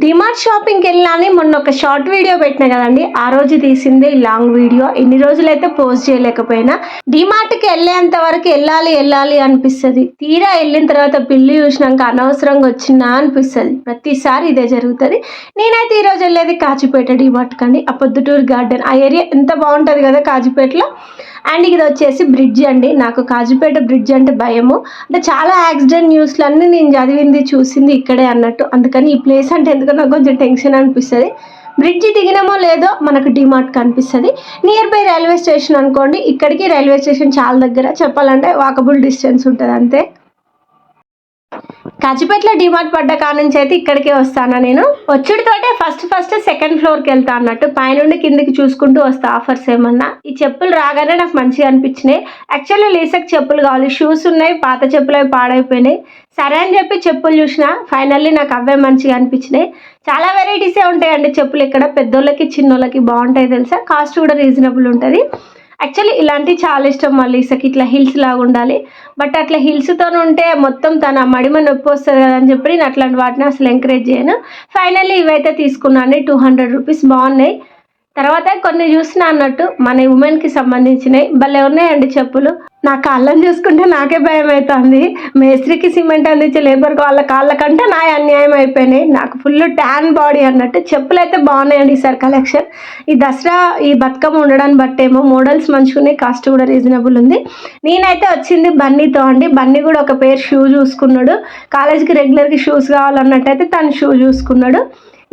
డిమార్ట్ షాపింగ్కి వెళ్ళాలని మొన్న ఒక షార్ట్ వీడియో పెట్టిన కదండి. ఆ రోజు తీసిందే ఈ లాంగ్ వీడియో ఎన్ని రోజులైతే పోస్ట్ చేయలేకపోయినా. డిమార్ట్కి వెళ్ళేంత వరకు వెళ్ళాలి వెళ్ళాలి అనిపిస్తుంది. తీరా వెళ్ళిన తర్వాత బిల్లు చూసినాక అనవసరంగా వచ్చిందా అనిపిస్తుంది. ప్రతిసారి ఇదే జరుగుతుంది. నేనైతే ఈ రోజు వెళ్ళేది కాచిపేట డిమార్ట్ కండి. ఆ పొద్దుటూరు గార్డెన్. ఆ ఏరియా ఎంత బాగుంటుంది కదా కాచిపేటలో. అండ్ ఇది వచ్చేసి బ్రిడ్జ్ అండి. నాకు కాజుపేట బ్రిడ్జ్ అంటే భయము. అంటే చాలా యాక్సిడెంట్ న్యూస్లన్నీ నేను చదివింది చూసింది ఇక్కడే అన్నట్టు. అందుకని ఈ ప్లేస్ అంటే ఎందుకో నాకు కొంచెం టెన్షన్ అనిపిస్తుంది. బ్రిడ్జి దిగినామో లేదో మనకు డిమార్ట్ కనిపిస్తుంది. నియర్ బై రైల్వే స్టేషన్ అనుకోండి ఇక్కడికి రైల్వే స్టేషన్ చాలా దగ్గర. చెప్పాలంటే వాకబుల్ డిస్టెన్స్ ఉంటుంది అంతే. కాచిపేటలో డిమార్ట్ పడ్డ కాడ నుంచి అయితే ఇక్కడికే వస్తాను నేను? వచ్చుడితోటే ఫస్ట్ ఫస్ట్ సెకండ్ ఫ్లోర్కి వెళ్తా అన్నట్టు పైనుండి కిందికి చూసుకుంటూ వస్తా ఆఫర్స్ ఏమన్నా? ఈ చెప్పులు రాగానే నాకు మంచిగా అనిపించినాయి. యాక్చువల్లీ లీసక్ చెప్పులు కావాలి. షూస్ ఉన్నాయి పాత చెప్పులు అవి పాడైపోయినాయి. సరే అని చెప్పి చెప్పులు చూసిన ఫైనల్లీ నాకు అవే మంచిగా అనిపించినాయి. చాలా వెరైటీసే ఉంటాయండి చెప్పులు ఇక్కడ. పెద్దోళ్ళకి చిన్నోళ్ళకి బాగుంటాయి తెలుసా? కాస్ట్ కూడా రీజనబుల్ ఉంటుంది. యాక్చువల్లీ ఇలాంటివి చాలా ఇష్టం మళ్ళీ ఇసకి ఇట్లా హిల్స్ లాగా ఉండాలి. బట్ అట్లా హిల్స్తో ఉంటే మొత్తం తన మడిమ నొప్పి వస్తుంది కదా అని చెప్పి నేను అట్లాంటి వాటిని అసలు ఎంకరేజ్ చేయను. ఫైనల్లీ ఇవైతే తీసుకున్నాను టూ హండ్రెడ్ రూపీస్ బాగున్నాయి. తర్వాత కొన్ని చూసిన అన్నట్టు మన ఉమెన్కి సంబంధించినవి. భలే ఉన్నాయండి చెప్పులు. నా కాళ్ళని చూసుకుంటే నాకే భయం అవుతుంది మేస్త్రికి సిమెంట్ అందించే లేబర్కి వాళ్ళ కాళ్ళ కంటే నా అన్యాయం అయిపోయినాయి. నాకు ఫుల్ ట్యాన్ బాడీ అన్నట్టు చెప్పులు అయితే బాగున్నాయండి ఈసారి కలెక్షన్. ఈ దసరా ఈ బతుకమ్మ ఉండడాన్ని బట్టేమో మోడల్స్ మంచుకునే కాస్ట్ కూడా రీజనబుల్ ఉంది. నేనైతే వచ్చింది బన్నీతో అండి. బన్నీ కూడా ఒక పేరు షూ చూసుకున్నాడు. కాలేజీకి రెగ్యులర్గా షూస్ కావాలన్నట్టయితే తను షూ చూసుకున్నాడు.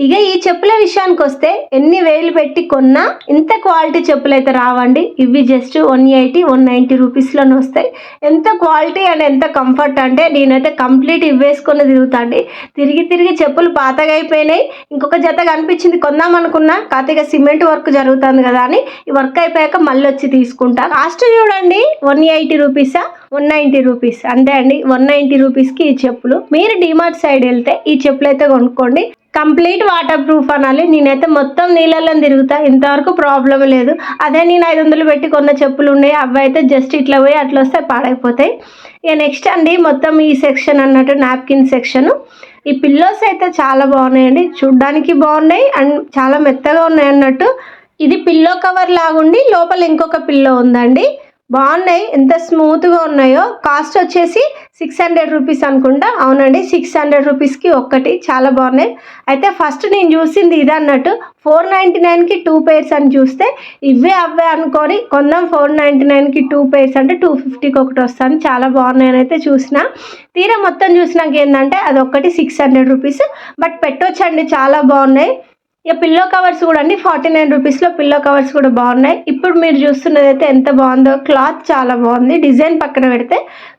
ఇక ఈ చెప్పుల విషయానికి వస్తే ఎన్ని వేలు పెట్టి కొన్నా ఇంత క్వాలిటీ చెప్పులు అయితే రావండి. ఇవి just one eighty one ninety రూపీస్లోనే వస్తాయి. ఎంత క్వాలిటీ అండ్ ఎంత కంఫర్ట్ అంటే నేనైతే కంప్లీట్ ఇవ్వేసుకొని తిరుగుతాండి తిరిగి తిరిగి చెప్పులు పాతగా అయిపోయినాయి. ఇంకొక జత కనిపించింది కొందాం అనుకున్నా. కాకపోతే ఇక సిమెంట్ వర్క్ జరుగుతుంది కదా అని ఈ వర్క్ అయిపోయాక మళ్ళీ వచ్చి తీసుకుంటా. కాస్ట్ చూడండి వన్ ఎయిటీ రూపీసా వన్ నైంటీ రూపీస్. అంతే అండి వన్ నైంటీ రూపీస్కి ఈ చెప్పులు. మీరు డిమార్ట్ సైడ్ వెళ్తే ఈ చెప్పులు అయితే కొనుక్కోండి. కంప్లీట్ వాటర్ ప్రూఫ్ అనాలి. నేనైతే మొత్తం నీళ్ళల్లో తిరుగుతా. ఇంతవరకు ప్రాబ్లం లేదు. అదే నేను ఐదు వందలు పెట్టి కొన్న చెప్పులు ఉన్నాయి. అవి అయితే జస్ట్ ఇట్లా పోయి అట్లా వస్తే పాడైపోతాయి. ఇక నెక్స్ట్ అండి మొత్తం ఈ సెక్షన్ అన్నట్టు నాప్కిన్ సెక్షన్. ఈ పిల్లోస్ అయితే చాలా బాగున్నాయండి. చూడ్డానికి బాగున్నాయి అండ్ చాలా మెత్తగా ఉన్నాయి అన్నట్టు. ఇది పిల్లో కవర్ లాగుండి లోపల ఇంకొక పిల్లో ఉందండి. బాగున్నాయి. ఎంత స్మూత్గా ఉన్నాయో కాస్ట్ వచ్చేసి సిక్స్ హండ్రెడ్ రూపీస్ అనుకుంటా. అవునండి సిక్స్ హండ్రెడ్ రూపీస్కి ఒక్కటి. చాలా బాగున్నాయి. అయితే ఫస్ట్ నేను చూసింది ఇది అన్నట్టు. ఫోర్ నైంటీ నైన్కి టూ పేర్స్ అని చూస్తే ఇవే అవే అనుకొని కొందాం ఫోర్ నైంటీ నైన్కి టూ పేర్స్ అంటే టూ ఫిఫ్టీకి ఒకటి వస్తుంది చాలా బాగున్నాయని అయితే చూసిన. తీరా మొత్తం చూసినాక ఏంటంటే అది ఒక్కటి సిక్స్ హండ్రెడ్ రూపీస్. బట్ పెట్టొచ్చండి చాలా బాగున్నాయి. ఇక పిల్లో కవర్స్ కూడా అండి. ఫార్టీ నైన్ రూపీస్లో పిల్లో కవర్స్ కూడా బాగున్నాయి. ఇప్పుడు మీరు చూస్తున్నది అయితే ఎంత బాగుందో క్లాత్ చాలా బాగుంది. డిజైన్ పక్కన పెడితే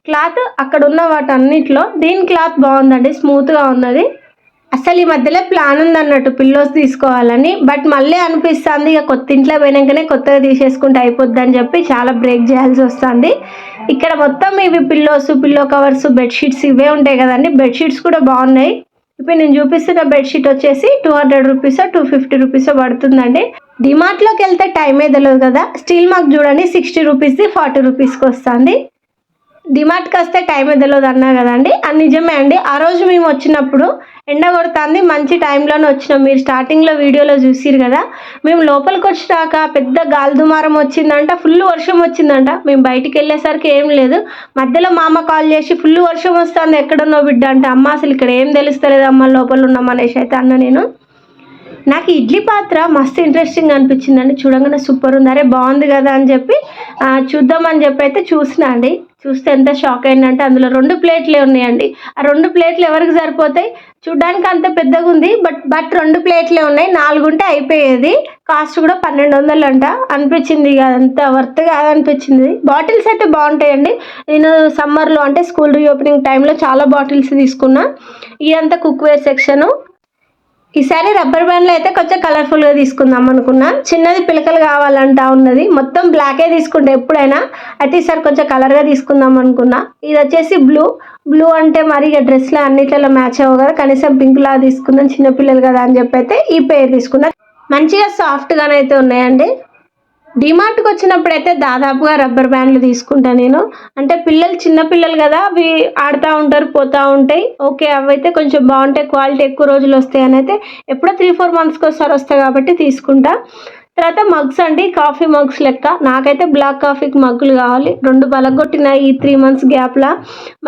క్లాత్ అక్కడ ఉన్న వాటి దీని క్లాత్ బాగుందండి స్మూత్గా ఉన్నది. అసలు ఈ మధ్యలో ప్లాన్ ఉంది అన్నట్టు పిల్లోస్ తీసుకోవాలని బట్ మళ్ళీ అనిపిస్తుంది ఇక కొత్త ఇంట్లో పోయినాకనే కొత్తగా తీసేసుకుంటే అయిపోద్ది అని చెప్పి చాలా బ్రేక్ చేయాల్సి వస్తుంది. ఇక్కడ మొత్తం ఇవి పిల్లోస్ పిల్లో కవర్స్ బెడ్షీట్స్ ఇవే ఉంటాయి కదండి. బెడ్షీట్స్ కూడా బాగున్నాయి. ఇప్పుడు నేను చూపిస్తున్న బెడ్షీట్ వచ్చేసి two hundred rupees two fifty rupees పడుతుందండి. డిమార్ట్లోకి వెళ్తే టైమే తెలియదు కదా. స్టీల్ మాకు చూడండి సిక్స్టీ రూపీస్ది ఫార్టీ రూపీస్కి వస్తుంది. డిమార్ట్కి వస్తే టైం తెలియదు అన్నా కదండి. అది నిజమే అండి. ఆ రోజు మేము వచ్చినప్పుడు ఎండ కొడుతుంది మంచి టైంలోనే వచ్చినాం. మీరు స్టార్టింగ్లో వీడియోలో చూసిరు కదా మేము లోపలికి వచ్చినాక పెద్ద గాలి దుమారం వచ్చిందంట ఫుల్ వర్షం వచ్చిందంట. మేము బయటికి వెళ్ళేసరికి ఏం లేదు. మధ్యలో మామ కాల్ చేసి ఫుల్ వర్షం వస్తుంది ఎక్కడున్నో బిడ్డ? అంటే అమ్మ అసలు ఇక్కడ ఏం తెలుస్తలేదు అమ్మ లోపల ఉన్నాం అనేసి అయితే అన్న నేను. నాకు ఇడ్లీ పాత్ర మస్తు ఇంట్రెస్టింగ్ అనిపించిందండి. చూడంగానే సూపర్ ఉంది. అరే బాగుంది కదా అని చెప్పి చూద్దామని చెప్పి అయితే చూసినా అండి. చూస్తే ఎంత షాక్ అయిందంటే అందులో రెండు ప్లేట్లే ఉన్నాయండి. ఆ రెండు ప్లేట్లు ఎవరికి సరిపోతాయి? చూడ్డానికి అంత పెద్దగా ఉంది బట్ బట్ రెండు ప్లేట్లే ఉన్నాయి. నాలుగు ఉంటే అయిపోయేది. కాస్ట్ కూడా పన్నెండు వందలు అంట. అనిపించింది ఇక అంత వర్త్ కాదనిపించింది బాటిల్స్ అయితే బాగుంటాయండి. నేను సమ్మర్లో అంటే స్కూల్ రీఓపెనింగ్ టైంలో చాలా బాటిల్స్ తీసుకున్నా. ఇదంతా కుక్వేర్ సెక్షను ఈసారి రబ్బర్ బ్యాండ్లో అయితే కొంచెం కలర్ఫుల్గా తీసుకుందాం అనుకున్నా. చిన్నది పిలకలు కావాలంటా ఉన్నది. మొత్తం బ్లాకే తీసుకుంటే ఎప్పుడైనా అయితే ఈసారి కొంచెం కలర్గా తీసుకుందాం అనుకున్నా. ఇది వచ్చేసి బ్లూ బ్లూ అంటే మరి ఇక డ్రెస్లో అన్నిట్లలో మ్యాచ్ అవ్వవు కదా. కనీసం పింక్ లాగా తీసుకుందాం చిన్నపిల్లలు కదా అని చెప్పి అయితే ఈ పేరు తీసుకున్నా. మంచిగా సాఫ్ట్గానైతే ఉన్నాయండి. డిమార్ట్కి వచ్చినప్పుడైతే దాదాపుగా రబ్బర్ బ్యాండ్లు తీసుకుంటా నేను. అంటే పిల్లలు చిన్నపిల్లలు కదా అవి ఆడుతూ ఉంటారు పోతూ ఉంటాయి. ఓకే అవి అయితే కొంచెం బాగుంటాయి క్వాలిటీ ఎక్కువ రోజులు వస్తాయి అని అయితే ఎప్పుడో త్రీ ఫోర్ మంత్స్కి ఒకసారి వస్తాయి కాబట్టి తీసుకుంటా. తర్వాత మగ్స్ అండి కాఫీ మగ్స్ లెక్క. నాకైతే బ్లాక్ కాఫీకి మగ్గులు కావాలి. రెండు పలగొట్టిన ఈ త్రీ మంత్స్ గ్యాప్లా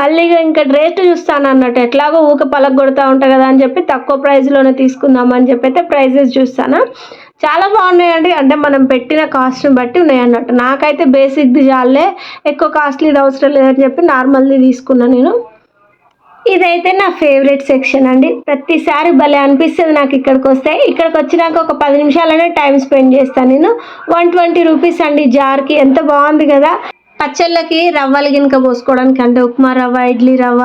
మళ్ళీ ఇంకా రేట్ చూస్తాను అన్నట్టు. ఎట్లాగో ఊక పలగొడతా ఉంటా కదా అని చెప్పి తక్కువ ప్రైస్లోనే తీసుకుందాం అని చెప్పి అయితే ప్రైజెస్ చూస్తాను. చాలా బాగున్నాయండి. అంటే మనం పెట్టిన కాస్ట్ని బట్టి ఉన్నాయి అన్నట్టు నాకైతే బేసిక్ది చాలే. ఎక్కువ కాస్ట్లీది అవసరం లేదని చెప్పి నార్మల్ది తీసుకున్నా నేను. ఇదైతే నా ఫేవరెట్ సెక్షన్ అండి. ప్రతిసారి భలే అనిపిస్తుంది నాకు ఇక్కడికి వస్తే. ఇక్కడికి వచ్చినాక ఒక పది నిమిషాలనే టైం స్పెండ్ చేస్తాను నేను. వన్ ట్వంటీ రూపీస్ అండి జార్కి. ఎంత బాగుంది కదా. పచ్చళ్ళకి రవ్వలు గినక పోసుకోవడానికి అంటే ఉప్మా రవ్వ ఇడ్లీ రవ్వ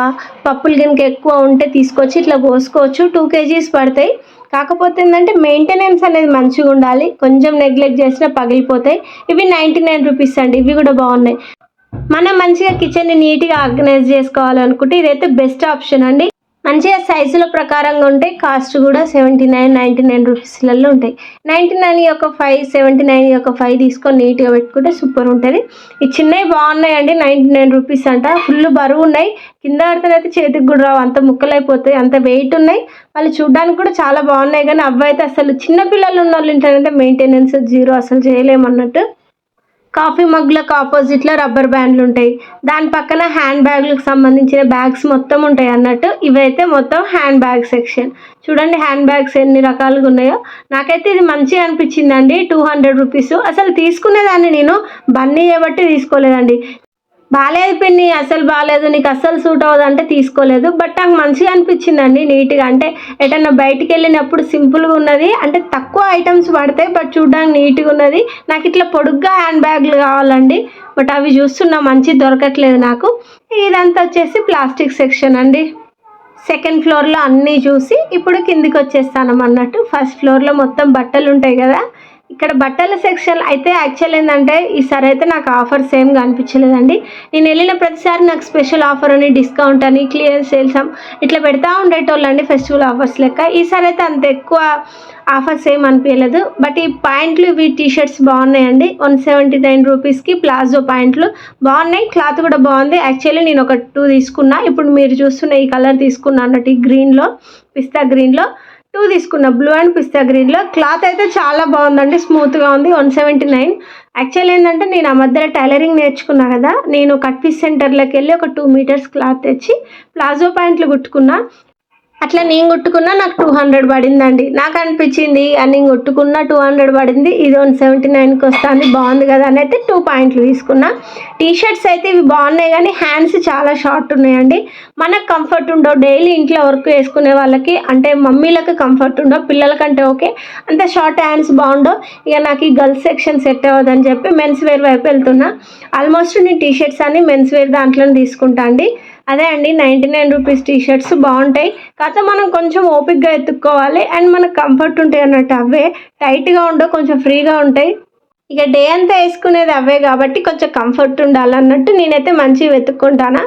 పప్పులు గినక ఎక్కువ ఉంటే తీసుకొచ్చి ఇట్లా పోసుకోవచ్చు. టూ కేజీస్ పడతాయి. కాకపోతే ఏంటంటే మెయింటెనెన్స్ అనేది మంచిగా ఉండాలి. కొంచెం నెగ్లెక్ట్ చేసినా పగిలిపోతాయి. ఇవి నైంటీ నైన్ రూపీస్ అండి. ఇవి కూడా బాగున్నాయి. మనం మంచిగా కిచెన్ని నీట్గా ఆర్గనైజ్ చేసుకోవాలనుకుంటే ఇదైతే బెస్ట్ ఆప్షన్ అండి. మంచిగా సైజుల ప్రకారంగా ఉంటాయి కాస్ట్ కూడా సెవెంటీ నైన్ నైంటీ నైన్ రూపీస్లలో ఉంటాయి. నైంటీ నైన్ యొక్క ఫైవ్ సెవెంటీ నైన్ యొక్క ఫైవ్ తీసుకొని నీట్గా పెట్టుకుంటే సూపర్ ఉంటుంది. ఈ చిన్నవి బాగున్నాయండి నైంటీ నైన్ రూపీస్ అంట. ఫుల్ బరువు ఉన్నాయి. కింద పడితేనైతే చేతికి కూడా రావు. అంత ముక్కలైపోతాయి అంత వెయిట్ ఉన్నాయి. వాళ్ళు చూడడానికి కూడా చాలా బాగున్నాయి. కానీ అవి అయితే అసలు చిన్న పిల్లలు ఉన్న వాళ్ళు ఏంటంటే మెయింటెనెన్స్ జీరో అసలు చేయలేమన్నట్టు. కాఫీ మగ్లకు ఆపోజిట్లో రబ్బర్ బ్యాండ్లు ఉంటాయి. దాని పక్కన హ్యాండ్ బ్యాగ్లకు సంబంధించిన బ్యాగ్స్ మొత్తం ఉంటాయి అన్నట్టు ఇవైతే మొత్తం హ్యాండ్ బ్యాగ్ సెక్షన్. చూడండి హ్యాండ్ బ్యాగ్స్ ఎన్ని రకాలుగా ఉన్నాయో. నాకైతే ఇది మంచిగా అనిపించిందండి. Two hundred rupees. అసలు తీసుకునేదాన్ని నేను బన్నీ చేయబట్టి తీసుకోలేదండి. బాగాలేదు పిన్ని అసలు బాగాలేదు నీకు అస్సలు సూట్ అవ్వదు అంటే తీసుకోలేదు. బట్ నాకు మంచిగా అనిపించిందండి నీట్గా. అంటే ఎటన్నా బయటికి వెళ్ళినప్పుడు సింపుల్గా ఉన్నది. అంటే తక్కువ ఐటమ్స్ పడతాయి బట్ చూడడానికి నీట్గా ఉన్నది. నాకు ఇట్లా పొడుగ్గా హ్యాండ్ బ్యాగ్లు కావాలండి. బట్ అవి చూస్తున్నా మంచి దొరకట్లేదు నాకు. ఇదంతా వచ్చేసి ప్లాస్టిక్ సెక్షన్ అండి. సెకండ్ ఫ్లోర్లో అన్నీ చూసి ఇప్పుడు కిందికి వచ్చేస్తాను అన్నట్టు. ఫస్ట్ ఫ్లోర్లో మొత్తం బట్టలు ఉంటాయి కదా. ఇక్కడ బట్టల సెక్షన్ అయితే యాక్చువల్ ఏంటంటే ఈసారి అయితే నాకు ఆఫర్స్ ఏం కనిపించలేదండి నేను వెళ్ళిన ప్రతిసారి నాకు స్పెషల్ ఆఫర్ అని డిస్కౌంట్ అని క్లియర్ సేల్స్ ఇట్లా పెడతా ఉండేటోళ్ళండి ఫెస్టివల్ ఆఫర్స్ లెక్క. ఈసారి అయితే అంత ఎక్కువ ఆఫర్స్ ఏం అనిపించలేదు. బట్ ఈ ప్యాంట్లు ఇవి టీ షర్ట్స్ బాగున్నాయండి. వన్ సెవెంటీ నైన్ రూపీస్కి ప్లాజో ప్యాంట్లు బాగున్నాయి. క్లాత్ కూడా బాగుంది. యాక్చువల్లీ నేను ఒక టూ తీసుకున్నా. ఇప్పుడు మీరు చూస్తున్న ఈ కలర్ తీసుకున్నా అన్నట్టు ఈ గ్రీన్లో పిస్తా గ్రీన్లో టూ తీసుకున్న. బ్లూ అండ్ పిస్తా గ్రీన్లో క్లాత్ అయితే చాలా బాగుందండి. స్మూత్గా ఉంది. One seventy nine. యాక్చువల్ ఏంటంటే నేను ఆ మధ్యలో టైలరింగ్ నేర్చుకున్నా కదా. నేను కట్ పీస్ సెంటర్లోకి వెళ్ళి ఒక టూ మీటర్స్ క్లాత్ తెచ్చి ప్లాజో ప్యాంట్లు కుట్టుకున్నా. అట్లా నేను కుట్టుకున్నా నాకు టూ హండ్రెడ్ పడిందండి. నాకు అనిపించింది అని నేను కుట్టుకున్న టూ హండ్రెడ్ పడింది ఇది వన్ సెవెంటీ నైన్కి వస్తుంది బాగుంది కదా అని అయితే టూ పాయింట్లు తీసుకున్నా. టీ షర్ట్స్ అయితే ఇవి బాగున్నాయి కానీ హ్యాండ్స్ చాలా షార్ట్ ఉన్నాయండి. మనకు కంఫర్ట్ ఉండవు. డైలీ ఇంట్లో వర్క్ వేసుకునే వాళ్ళకి అంటే మమ్మీలకు కంఫర్ట్ ఉండవు పిల్లలకంటే ఓకే. అంత షార్ట్ హ్యాండ్స్ బాగుండవు. ఇక నాకు ఈ గర్ల్స్ సెక్షన్ సెట్ అవ్వదని చెప్పి మెన్స్ వేర్ వైపు వెళ్తున్నా. ఆల్మోస్ట్ నేను టీ షర్ట్స్ అని మెన్స్ వేర్ దాంట్లో తీసుకుంటా అండి. అదే అండి ninety nine rupees T shirts బాగుంటాయి. కాకపోతే మనం కొంచెం ఓపిక్గా ఎత్తుక్కోవాలి. అండ్ మనకు కంఫర్ట్ ఉంటాయి అన్నట్టు అవే. టైట్గా ఉండవు కొంచెం ఫ్రీగా ఉంటాయి. ఇక డే అంతా వేసుకునేది అవే కాబట్టి కొంచెం కంఫర్ట్ ఉండాలన్నట్టు నేనైతే మంచిగా వెతుక్కుంటానా.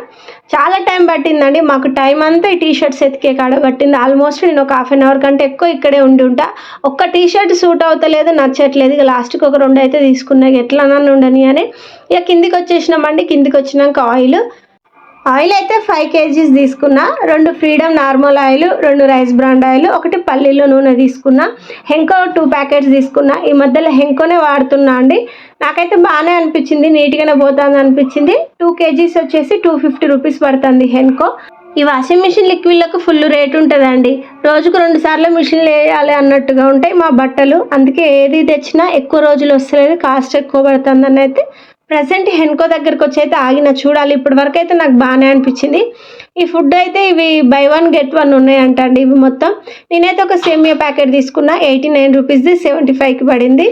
చాలా టైం పట్టిందండి. మాకు టైం అంతా ఈ టీ షర్ట్స్ ఎతికే కాడ పట్టింది. ఆల్మోస్ట్ నేను ఒక హాఫ్ అన్ అవర్ కంటే ఎక్కువ ఇక్కడే ఉండి ఉంటా ఒక్క టీ షర్ట్ సూట్ అవుతలేదు నచ్చట్లేదు. ఇక లాస్ట్కి ఒక రెండు అయితే తీసుకున్నా. ఇక ఎట్లా ఉండని అని. ఇక కిందికి వచ్చేసినామండి. కిందికి వచ్చినాక ఆయిల్. ఆయిల్ అయితే ఫైవ్ కేజీస్ తీసుకున్నా రెండు ఫ్రీడమ్ నార్మల్ ఆయిల్ రెండు రైస్ బ్రాండ్ ఆయిల్ ఒకటి పల్లీలో నూనె తీసుకున్నా హెంకో టూ ప్యాకెట్స్ తీసుకున్నా ఈ మధ్యలో హెంకోనే వాడుతున్నా అండి. నాకైతే బాగానే అనిపించింది నీట్గానే పోతుంది అనిపించింది. టూ కేజీస్ వచ్చేసి టూ ఫిఫ్టీ రూపీస్ పడుతుంది హెన్కో ఈ వాషింగ్ మిషన్ లిక్విడ్లకు ఫుల్ రేట్ ఉంటుందండి. రోజుకు రెండు సార్లు మిషన్లు వేయాలి అన్నట్టుగా ఉంటాయి మా బట్టలు. అందుకే ఏది తెచ్చినా ఎక్కువ రోజులు వస్తలేదు కాస్ట్ ఎక్కువ పడుతుందని అయితే ప్రజెంట్ హెన్కో దగ్గరకు వచ్చి అయితే ఆగిన చూడాలి. ఇప్పటి వరకు అయితే నాకు బాగానే అనిపించింది. ఈ ఫుడ్ అయితే ఇవి బై వన్ గెట్ వన్ ఉన్నాయంట అండి ఇవి మొత్తం. నేనైతే ఒక సేమియా ప్యాకెట్ తీసుకున్నా. ఎయిటీ నైన్ రూపీస్ది సెవెంటీ ఫైవ్కి పడింది.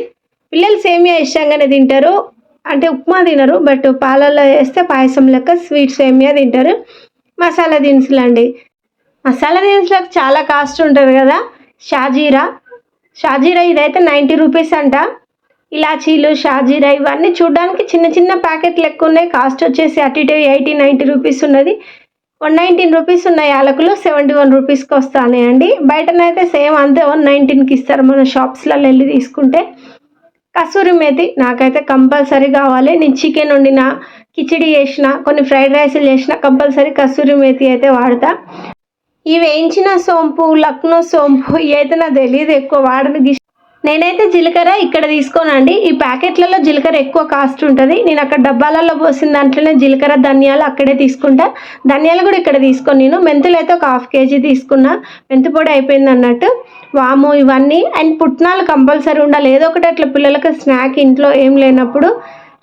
పిల్లలు సేమియా ఇష్టంగానే తింటారు. అంటే ఉప్మా తినరు బట్ పాలల్లో వేస్తే పాయసం లెక్క స్వీట్ సేమియా తింటారు. మసాలా దినుసులు అండి. మసాలా దినుసులకు చాలా కాస్ట్ ఉంటుంది కదా. షాజీరా. షాజీరా ఇదైతే నైంటీ రూపీస్ అంట. ఇలాచీలు షాజీరా ఇవన్నీ చూడడానికి చిన్న చిన్న ప్యాకెట్లు ఎక్కువ ఉన్నాయి కాస్ట్ వచ్చేసి అటు ఇటు ఎయిటీ నైంటీ రూపీస్ ఉన్నది. వన్ నైన్టీన్ రూపీస్ ఉన్నాయి యాలకులు సెవెంటీ వన్ రూపీస్కి వస్తాయి అండి బయటనైతే సేమ్ అంతే వన్ నైన్టీన్కి ఇస్తారు మన షాప్స్లలో వెళ్ళి తీసుకుంటే. కసూరి మేతి నాకైతే కంపల్సరీ కావాలి. నేను చికెన్ వండిన కిచిడి చేసిన కొన్ని ఫ్రైడ్ రైస్లు చేసిన కంపల్సరీ కసూరి మేతి అయితే వాడతా. ఈ వేయించిన సోంపు లక్నో సోంపు ఏదైనా తెలియదు ఎక్కువ వాడని. నేనైతే జీలకర్ర ఇక్కడ తీసుకోనండి. ఈ ప్యాకెట్లలో జీలకర్ర ఎక్కువ కాస్ట్ ఉంటుంది. నేను అక్కడ డబ్బాలలో పోసిన దాంట్లోనే జీలకర్ర ధనియాలు అక్కడే తీసుకుంటా. ధనియాలు కూడా ఇక్కడ తీసుకొని నేను. మెంతులు అయితే ఒక హాఫ్ కేజీ తీసుకున్నా. మెంతి పొడి అయిపోయింది అన్నట్టు. వాము ఇవన్నీ. అండ్ పుట్నాలు కంపల్సరీ ఉండాలి. ఏదో ఒకటి అట్లా పిల్లలకి స్నాక్ ఇంట్లో ఏం లేనప్పుడు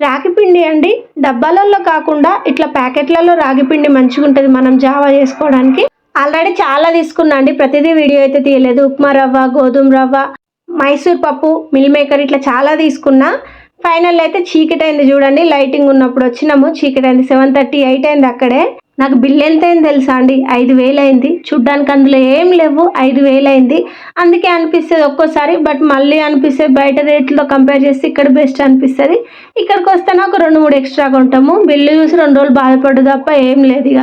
రాగి పిండి అండి. డబ్బాలలో కాకుండా ఇట్లా ప్యాకెట్లలో రాగి పిండి మంచిగా ఉంటుంది మనం జావా చేసుకోవడానికి. ఆల్రెడీ చాలా తీసుకున్నా అండి. ప్రతిదీ వీడియో అయితే తీయలేదు. ఉప్మా రవ్వ గోధుమ రవ్వ. మైసూర్ పప్పు మిల్ మేకర్ ఇట్లా చాలా తీసుకున్నా. ఫైనల్ అయితే చీకటి అయింది చూడండి. లైటింగ్ ఉన్నప్పుడు వచ్చినాము. చీకటి అయింది సెవెన్ థర్టీ ఎయిట్ అయింది అక్కడే. నాకు బిల్ ఎంత అయింది తెలుసా అండి? ఐదు వేలు అయింది. చూడ్డానికి అందులో ఏం లేవు. ఐదు వేలు అయింది. అందుకే అనిపిస్తుంది ఒక్కోసారి బట్ మళ్ళీ అనిపిస్తే బయట రేట్లతో కంపేర్ చేస్తే ఇక్కడ బెస్ట్ అనిపిస్తుంది. ఇక్కడికి వస్తేనే ఒక రెండు మూడు ఎక్స్ట్రా కొంటాము. బిల్లు చూసి రెండు రోజులు బాధపడు తప్ప ఏం లేదు ఇక.